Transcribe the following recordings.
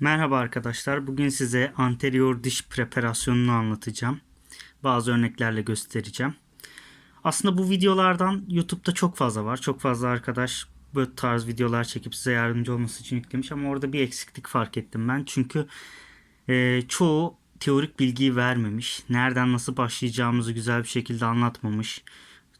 Merhaba arkadaşlar. Bugün size anterior diş preparasyonunu anlatacağım. Bazı örneklerle göstereceğim. Aslında bu videolardan YouTube'da çok fazla var. Çok fazla arkadaş bu tarz videolar çekip size yardımcı olması için yüklemiş ama orada bir eksiklik fark ettim ben. Çünkü e, çoğu teorik bilgiyi vermemiş. Nereden nasıl başlayacağımızı güzel bir şekilde anlatmamış.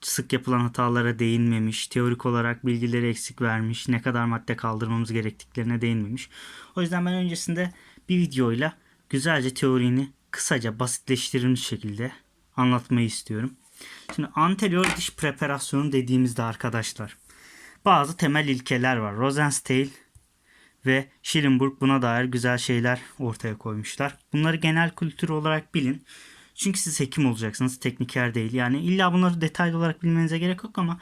Sık yapılan hatalara değinmemiş. Teorik olarak bilgileri eksik vermiş. Ne kadar madde kaldırmamız gerektiklerine değinmemiş. O yüzden ben öncesinde bir videoyla güzelce teorini kısaca basitleştirilmiş şekilde anlatmayı istiyorum. Şimdi anterior diş preparasyonu dediğimizde arkadaşlar bazı temel ilkeler var. Rosenstein ve Schillenburg buna dair güzel şeyler ortaya koymuşlar. Bunları genel kültür olarak bilin. Çünkü siz hekim olacaksınız, tekniker değil. Yani illa bunları detaylı olarak bilmenize gerek yok ama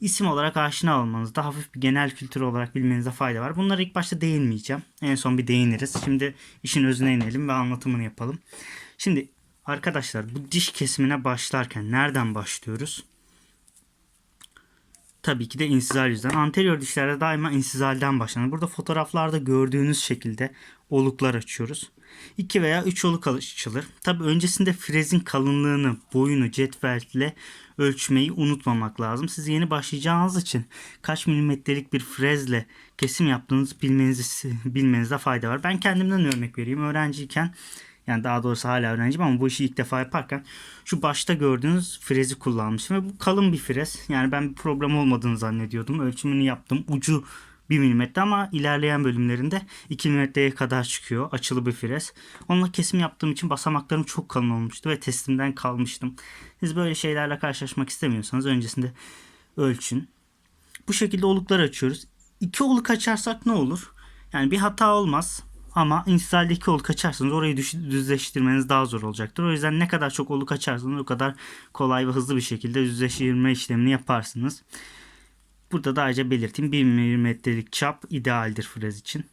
isim olarak aşina olmanızda hafif bir genel kültür olarak bilmenize fayda var. Bunlara ilk başta değinmeyeceğim. En son bir değiniriz. Şimdi işin özüne inelim ve anlatımını yapalım. Şimdi arkadaşlar bu diş kesimine başlarken nereden başlıyoruz? Tabii ki de insizal yüzden. Anterior dişlerde daima insizalden başlanır. Burada fotoğraflarda gördüğünüz şekilde oluklar açıyoruz. 2 veya 3 oluk açılır. Tabii öncesinde frezin kalınlığını, boyunu cetvelle ölçmeyi unutmamak lazım. Siz yeni başlayacağınız için kaç milimetrelik bir frezle kesim yaptığınızı bilmeniz, bilmenizde fayda var. Ben kendimden örnek vereyim. Öğrenciyken yani daha doğrusu hala öğrenciyim ama bu işi ilk defa yaparken şu başta gördüğünüz frezi kullanmıştım. Ve bu kalın bir frez. Yani ben bir problem olmadığını zannediyordum. Ölçümünü yaptım. Ucu 1 mm ama ilerleyen bölümlerinde 2 mm'ye kadar çıkıyor. Açılı bir frez. Onunla kesim yaptığım için basamaklarım çok kalın olmuştu ve testimden kalmıştım. Siz böyle şeylerle karşılaşmak istemiyorsanız öncesinde ölçün. Bu şekilde oluklar açıyoruz. İki oluk açarsak ne olur? Yani bir hata olmaz. Ama insaldeki oluk açarsanız orayı düzleştirmeniz daha zor olacaktır. O yüzden ne kadar çok oluk açarsanız o kadar kolay ve hızlı bir şekilde düzleştirme işlemini yaparsınız. Burada da ayrıca belirteyim 1 milimetrelik çap idealdir frez için.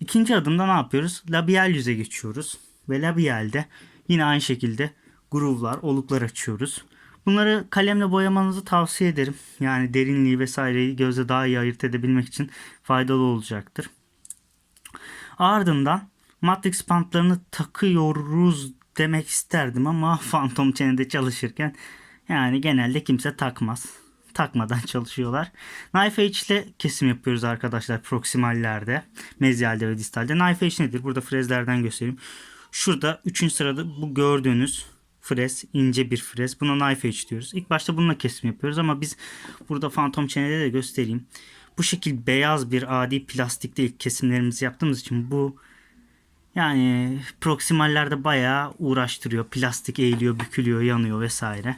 İkinci adımda ne yapıyoruz? Labial yüze geçiyoruz. Ve labialde yine aynı şekilde groove'lar, oluklar açıyoruz. Bunları kalemle boyamanızı tavsiye ederim. Yani derinliği vesaireyi gözle daha iyi ayırt edebilmek için faydalı olacaktır. Ardından matrix bantlarını takıyoruz demek isterdim ama Phantom çenede çalışırken yani genelde kimse takmaz. Takmadan çalışıyorlar. Knife edge ile kesim yapıyoruz arkadaşlar proksimallerde, mezyalde ve distalde. Knife edge nedir? Burada frezlerden göstereyim. Şurada 3. sırada bu gördüğünüz frez, ince bir frez. Buna knife edge diyoruz. İlk başta bununla kesim yapıyoruz ama biz burada Phantom çenede de göstereyim. Bu şekil beyaz bir adi plastikte ilk kesimlerimizi yaptığımız için bu yani proksimallerde bayağı uğraştırıyor. Plastik eğiliyor, bükülüyor, yanıyor vesaire.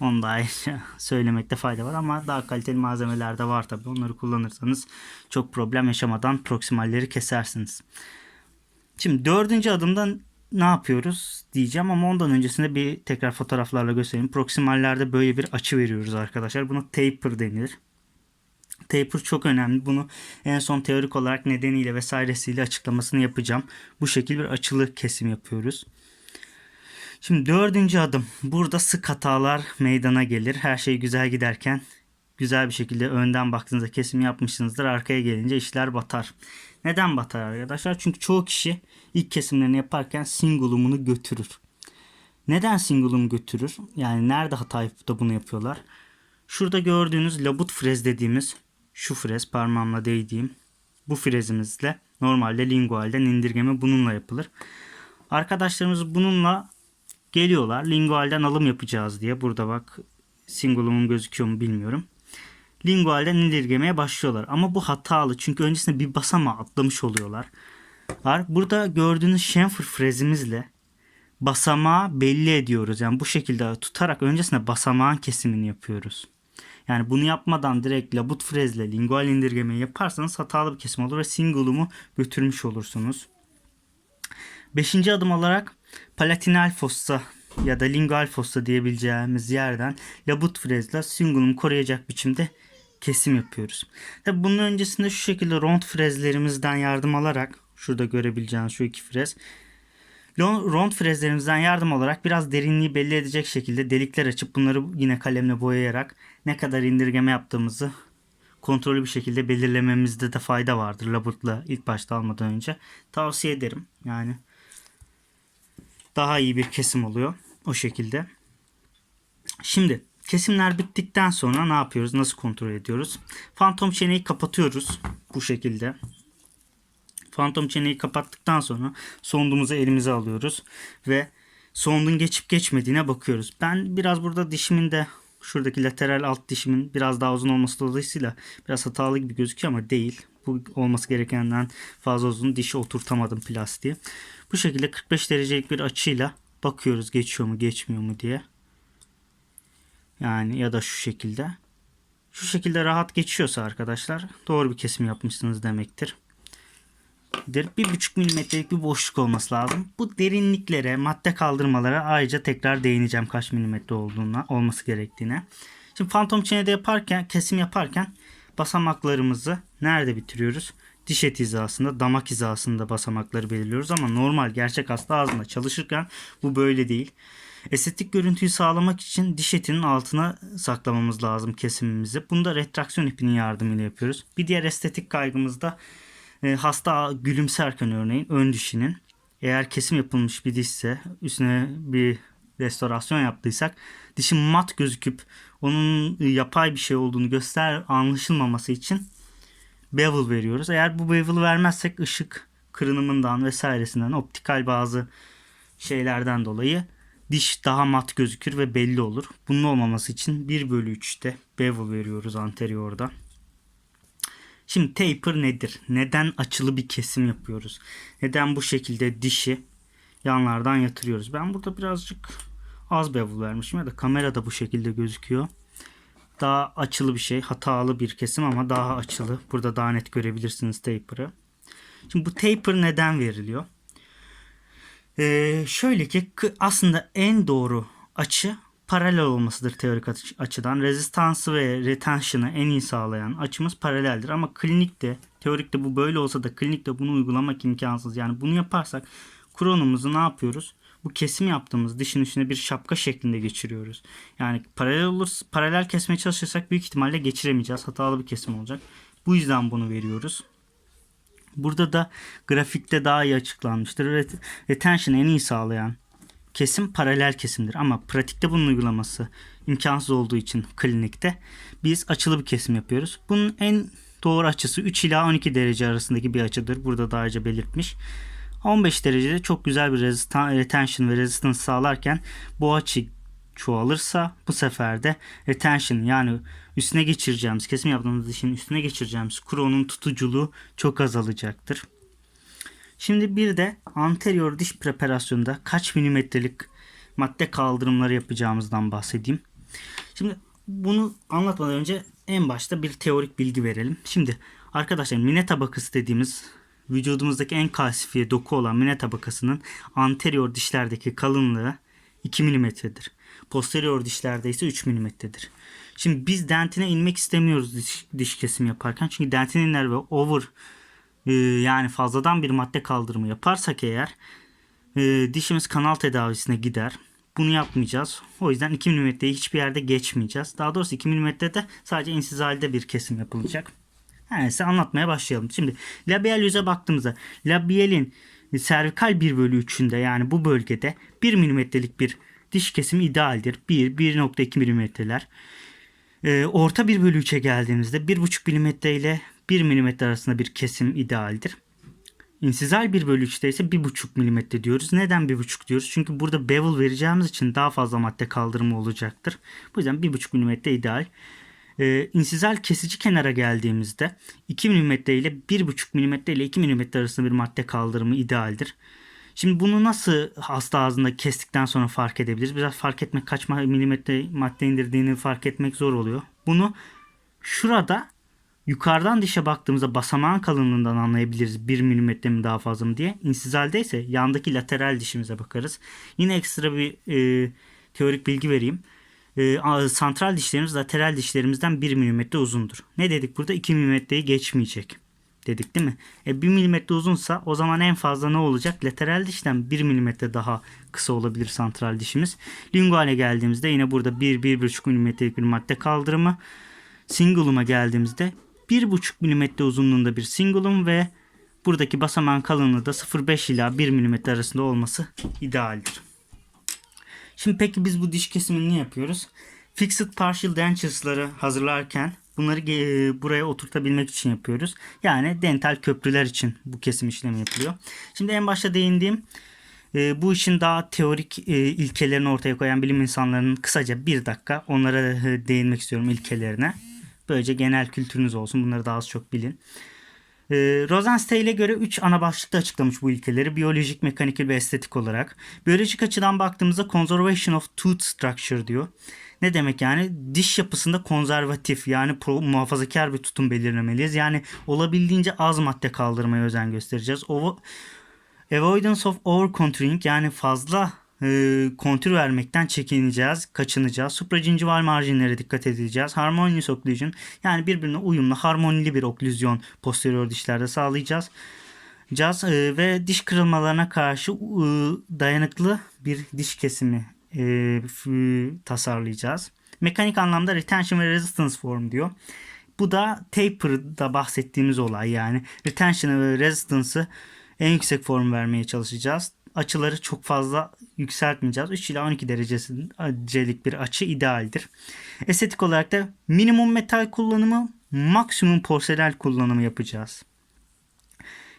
Onu da ayrıca söylemekte fayda var ama daha kaliteli malzemeler de var tabi. Onları kullanırsanız çok problem yaşamadan proksimalleri kesersiniz. Şimdi dördüncü adımda ne yapıyoruz diyeceğim ama ondan öncesinde bir tekrar fotoğraflarla göstereyim. Proksimallerde böyle bir açı veriyoruz arkadaşlar. Buna taper denir. Taper çok önemli. Bunu en son teorik olarak nedeniyle vesairesiyle açıklamasını yapacağım. Bu şekilde bir açılı kesim yapıyoruz. Şimdi dördüncü adım. Burada sık hatalar meydana gelir. Her şey güzel giderken güzel bir şekilde önden baktığınızda kesim yapmışsınızdır. Arkaya gelince işler batar. Neden batar arkadaşlar? Çünkü çoğu kişi ilk kesimlerini yaparken singulumunu götürür. Neden singulum götürür? Yani nerede hata yapıp da bunu yapıyorlar? Şurada gördüğünüz labut frez dediğimiz şu frez parmağımla değdiğim bu frezimizle normalde lingualden indirgeme bununla yapılır. Arkadaşlarımız bununla geliyorlar. Lingualden alım yapacağız diye. Burada bak singulumum gözüküyor mu bilmiyorum. Lingualden indirgemeye başlıyorlar. Ama bu hatalı. Çünkü öncesinde bir basamağı atlamış oluyorlar. Var. Burada gördüğünüz chamfer frezimizle basamağı belli ediyoruz. Yani bu şekilde tutarak öncesinde basamağın kesimini yapıyoruz. Yani bunu yapmadan direkt labut frezle lingual indirgemeyi yaparsanız hatalı bir kesim olur ve singulumu götürmüş olursunuz. Beşinci adım olarak palatinal fossa ya da lingual fossa diyebileceğimiz yerden labut frezle singulumu koruyacak biçimde kesim yapıyoruz. Tabi bunun öncesinde şu şekilde rond frezlerimizden yardım alarak şurada görebileceğiniz şu iki frez rond frezlerimizden yardım olarak biraz derinliği belli edecek şekilde delikler açıp bunları yine kalemle boyayarak ne kadar indirgeme yaptığımızı kontrollü bir şekilde belirlememizde de fayda vardır labutla ilk başta almadan önce. Tavsiye ederim. Yani daha iyi bir kesim oluyor o şekilde. Şimdi kesimler bittikten sonra ne yapıyoruz? Nasıl kontrol ediyoruz? Fantom çeneyi kapatıyoruz bu şekilde. Fantom çeneyi kapattıktan sonra sondumuzu elimize alıyoruz ve sondun geçip geçmediğine bakıyoruz. Ben biraz burada dişimin de şuradaki lateral alt dişimin biraz daha uzun olması dolayısıyla biraz hatalı gibi gözüküyor ama değil. Bu olması gerekenden fazla uzun dişi oturtamadım plastiği. Bu şekilde 45 derecelik bir açıyla bakıyoruz geçiyor mu geçmiyor mu diye. Yani ya da şu şekilde. Şu şekilde rahat geçiyorsa arkadaşlar doğru bir kesim yapmışsınız demektir. Der. Bir buçuk milimetrelik bir boşluk olması lazım. Bu derinliklere, madde kaldırmalara ayrıca tekrar değineceğim kaç milimetre olduğuna, olması gerektiğine. Şimdi fantom çenede yaparken, kesim yaparken basamaklarımızı nerede bitiriyoruz? Diş eti hizasında, damak hizasında basamakları belirliyoruz ama normal gerçek hasta ağzında çalışırken bu böyle değil. Estetik görüntüyü sağlamak için diş etinin altına saklamamız lazım kesimimizi. Bunu da retraksiyon ipinin yardımıyla yapıyoruz. Bir diğer estetik kaygımızda e, hasta gülümserken örneğin ön dişinin eğer kesim yapılmış bir dişse üstüne bir restorasyon yaptıysak dişin mat gözüküp onun e, yapay bir şey olduğunu göster anlaşılmaması için bevel veriyoruz. Eğer bu bevel vermezsek ışık kırınımından vesairesinden optikal bazı şeylerden dolayı diş daha mat gözükür ve belli olur. Bunun olmaması için 1 bölü 3'te bevel veriyoruz anteriorda. Şimdi taper nedir? Neden açılı bir kesim yapıyoruz? Neden bu şekilde dişi yanlardan yatırıyoruz? Ben burada birazcık az bevel vermişim ya da kamerada bu şekilde gözüküyor. Daha açılı bir şey. Hatalı bir kesim ama daha açılı. Burada daha net görebilirsiniz taper'ı. Şimdi bu taper neden veriliyor? Ee, şöyle ki aslında en doğru açı paralel olmasıdır teorik açı- açıdan. Rezistansı ve retention'ı en iyi sağlayan açımız paraleldir. Ama klinikte, teorikte bu böyle olsa da klinikte bunu uygulamak imkansız. Yani bunu yaparsak kronumuzu ne yapıyoruz? Bu kesim yaptığımız dişin üstüne bir şapka şeklinde geçiriyoruz. Yani paralel olur, paralel kesmeye çalışırsak büyük ihtimalle geçiremeyeceğiz. Hatalı bir kesim olacak. Bu yüzden bunu veriyoruz. Burada da grafikte daha iyi açıklanmıştır. Ret- Retention en iyi sağlayan kesim paralel kesimdir. Ama pratikte bunun uygulaması imkansız olduğu için klinikte biz açılı bir kesim yapıyoruz. Bunun en doğru açısı 3 ila 12 derece arasındaki bir açıdır. Burada daha önce belirtmiş. 15 derecede çok güzel bir retention ve resistance sağlarken bu açı çoğalırsa bu sefer de retention yani üstüne geçireceğimiz kesim yaptığımız dişin üstüne geçireceğimiz kronun tutuculuğu çok azalacaktır. Şimdi bir de anterior diş preparasyonunda kaç milimetrelik madde kaldırımları yapacağımızdan bahsedeyim. Şimdi bunu anlatmadan önce en başta bir teorik bilgi verelim. Şimdi arkadaşlar mine tabakası dediğimiz vücudumuzdaki en kalsifiye doku olan mine tabakasının anterior dişlerdeki kalınlığı 2 milimetredir. Posterior dişlerde ise 3 milimetredir. Şimdi biz dentine inmek istemiyoruz diş, diş kesimi yaparken. Çünkü dentinler ve over e, yani fazladan bir madde kaldırımı yaparsak eğer e, dişimiz kanal tedavisine gider. Bunu yapmayacağız. O yüzden 2 milimetreyi hiçbir yerde geçmeyeceğiz. Daha doğrusu 2 milimetrede sadece insizalde bir kesim yapılacak. Neyse anlatmaya başlayalım. Şimdi labial yüze baktığımızda labialin servikal 1 bölü 3'ünde yani bu bölgede 1 milimetrelik bir diş kesimi idealdir. 1, 1.2 milimetreler. Ee, orta 1 bölü 3'e geldiğimizde 1.5 milimetre ile 1 milimetre arasında bir kesim idealdir. İnsizal 1 bölü 3'te ise 1.5 milimetre diyoruz. Neden 1.5 diyoruz? Çünkü burada bevel vereceğimiz için daha fazla madde kaldırımı olacaktır. Bu yüzden 1.5 milimetre ideal. Ee, insizal kesici kenara geldiğimizde 2 mm ile 1,5 mm ile 2 mm arasında bir madde kaldırımı idealdir. Şimdi bunu nasıl hasta ağzında kestikten sonra fark edebiliriz? Biraz fark etmek kaç milimetre madde indirdiğini fark etmek zor oluyor. Bunu şurada yukarıdan dişe baktığımızda basamağın kalınlığından anlayabiliriz 1 milimetre mi daha fazla mı diye. İnsizalde ise yandaki lateral dişimize bakarız. Yine ekstra bir e, teorik bilgi vereyim e, santral dişlerimiz lateral dişlerimizden 1 mm uzundur. Ne dedik burada? 2 mm'yi geçmeyecek. Dedik değil mi? E, 1 mm uzunsa o zaman en fazla ne olacak? Lateral dişten 1 mm daha kısa olabilir santral dişimiz. Linguale geldiğimizde yine burada 1-1,5 mm'lik bir madde kaldırımı. Singulum'a geldiğimizde 1,5 mm uzunluğunda bir singulum ve buradaki basamağın kalınlığı da 0,5 ila 1 mm arasında olması idealdir. Şimdi peki biz bu diş kesimini ne yapıyoruz? Fixed partial dentures'ları hazırlarken bunları ge- buraya oturtabilmek için yapıyoruz. Yani dental köprüler için bu kesim işlemi yapılıyor. Şimdi en başta değindiğim e, bu işin daha teorik e, ilkelerini ortaya koyan bilim insanlarının kısaca bir dakika onlara e, değinmek istiyorum ilkelerine. Böylece genel kültürünüz olsun. Bunları daha az çok bilin. E, Rosenstein'e göre 3 ana başlıkta açıklamış bu ilkeleri. Biyolojik, mekanikal ve estetik olarak. Biyolojik açıdan baktığımızda conservation of tooth structure diyor. Ne demek yani? Diş yapısında konservatif yani pro- muhafazakar bir tutum belirlemeliyiz. Yani olabildiğince az madde kaldırmaya özen göstereceğiz. O Avoidance of over contouring yani fazla e, kontür vermekten çekineceğiz, kaçınacağız. Supragingival marjinlere dikkat edeceğiz. Harmonious occlusion yani birbirine uyumlu, harmonili bir oklüzyon posterior dişlerde sağlayacağız. Caz e, ve diş kırılmalarına karşı e, dayanıklı bir diş kesimi e, f- tasarlayacağız. Mekanik anlamda retention ve resistance form diyor. Bu da taper'da bahsettiğimiz olay yani retention ve resistance'ı en yüksek form vermeye çalışacağız. Açıları çok fazla yükseltmeyeceğiz. 3 ila 12 derecelik bir açı idealdir. Estetik olarak da minimum metal kullanımı, maksimum porselen kullanımı yapacağız.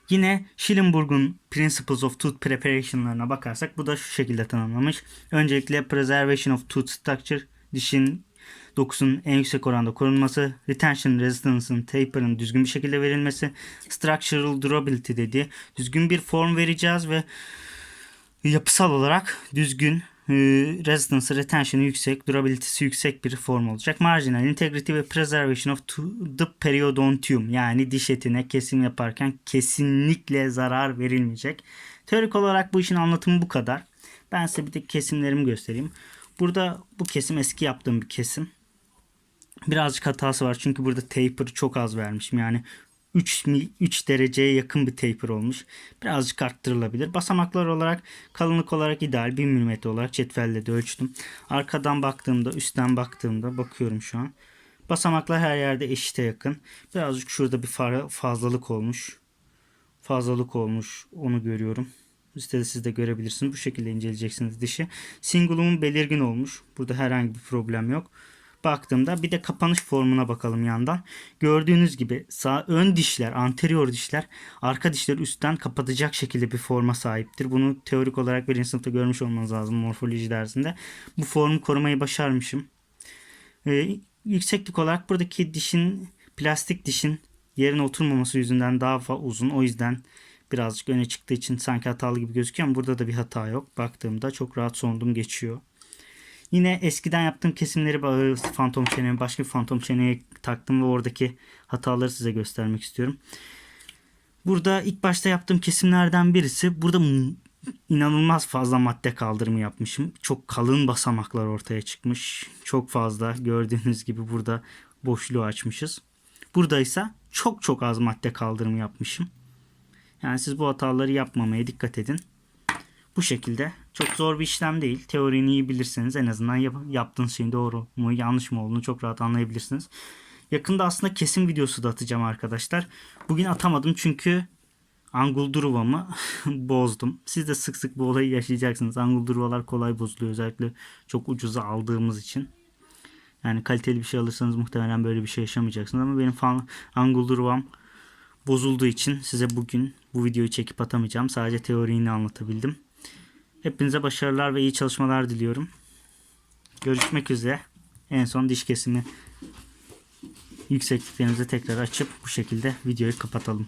Yine Schillenburg'un Principles of Tooth Preparation'larına bakarsak bu da şu şekilde tanımlamış. Öncelikle Preservation of Tooth Structure, dişin dokusunun en yüksek oranda korunması, retention resistance'ın taper'ın düzgün bir şekilde verilmesi, structural durability dediği düzgün bir form vereceğiz ve yapısal olarak düzgün e, resistance, retention'ı yüksek, durability'si yüksek bir form olacak. Marginal integrity ve preservation of the periodontium yani diş etine kesim yaparken kesinlikle zarar verilmeyecek. Teorik olarak bu işin anlatımı bu kadar. Ben size bir de kesimlerimi göstereyim. Burada bu kesim eski yaptığım bir kesim. Birazcık hatası var çünkü burada taper çok az vermişim. Yani 3, 3 dereceye yakın bir taper olmuş. Birazcık arttırılabilir. Basamaklar olarak kalınlık olarak ideal 1 mm olarak cetvelle de ölçtüm. Arkadan baktığımda üstten baktığımda bakıyorum şu an. Basamaklar her yerde eşite yakın. Birazcık şurada bir fa- fazlalık olmuş. Fazlalık olmuş onu görüyorum. Sitede siz de görebilirsiniz. Bu şekilde inceleyeceksiniz dişi. Singulum'un belirgin olmuş. Burada herhangi bir problem yok baktığımda bir de kapanış formuna bakalım yandan. Gördüğünüz gibi sağ ön dişler, anterior dişler arka dişleri üstten kapatacak şekilde bir forma sahiptir. Bunu teorik olarak birinci sınıfta görmüş olmanız lazım morfoloji dersinde. Bu formu korumayı başarmışım. Ee, yükseklik olarak buradaki dişin plastik dişin yerine oturmaması yüzünden daha fa- uzun. O yüzden birazcık öne çıktığı için sanki hatalı gibi gözüküyor ama burada da bir hata yok. Baktığımda çok rahat sondum geçiyor. Yine eskiden yaptığım kesimleri fantom çeneye başka bir fantom çeneye taktım ve oradaki hataları size göstermek istiyorum. Burada ilk başta yaptığım kesimlerden birisi burada inanılmaz fazla madde kaldırımı yapmışım. Çok kalın basamaklar ortaya çıkmış. Çok fazla gördüğünüz gibi burada boşluğu açmışız. Burada ise çok çok az madde kaldırımı yapmışım. Yani siz bu hataları yapmamaya dikkat edin. Bu şekilde çok zor bir işlem değil. Teorini iyi bilirseniz en azından yap- yaptığınız şeyin doğru mu yanlış mı olduğunu çok rahat anlayabilirsiniz. Yakında aslında kesim videosu da atacağım arkadaşlar. Bugün atamadım çünkü Angulduruva'mı bozdum. Siz de sık sık bu olayı yaşayacaksınız. Angulduruvalar kolay bozuluyor özellikle çok ucuza aldığımız için. Yani kaliteli bir şey alırsanız muhtemelen böyle bir şey yaşamayacaksınız ama benim falan Angulduruvam bozulduğu için size bugün bu videoyu çekip atamayacağım. Sadece teorini anlatabildim. Hepinize başarılar ve iyi çalışmalar diliyorum. Görüşmek üzere. En son diş kesimi yüksekliklerinizi tekrar açıp bu şekilde videoyu kapatalım.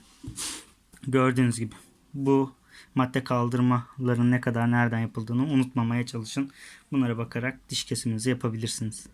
Gördüğünüz gibi bu madde kaldırmaların ne kadar nereden yapıldığını unutmamaya çalışın. Bunlara bakarak diş kesiminizi yapabilirsiniz.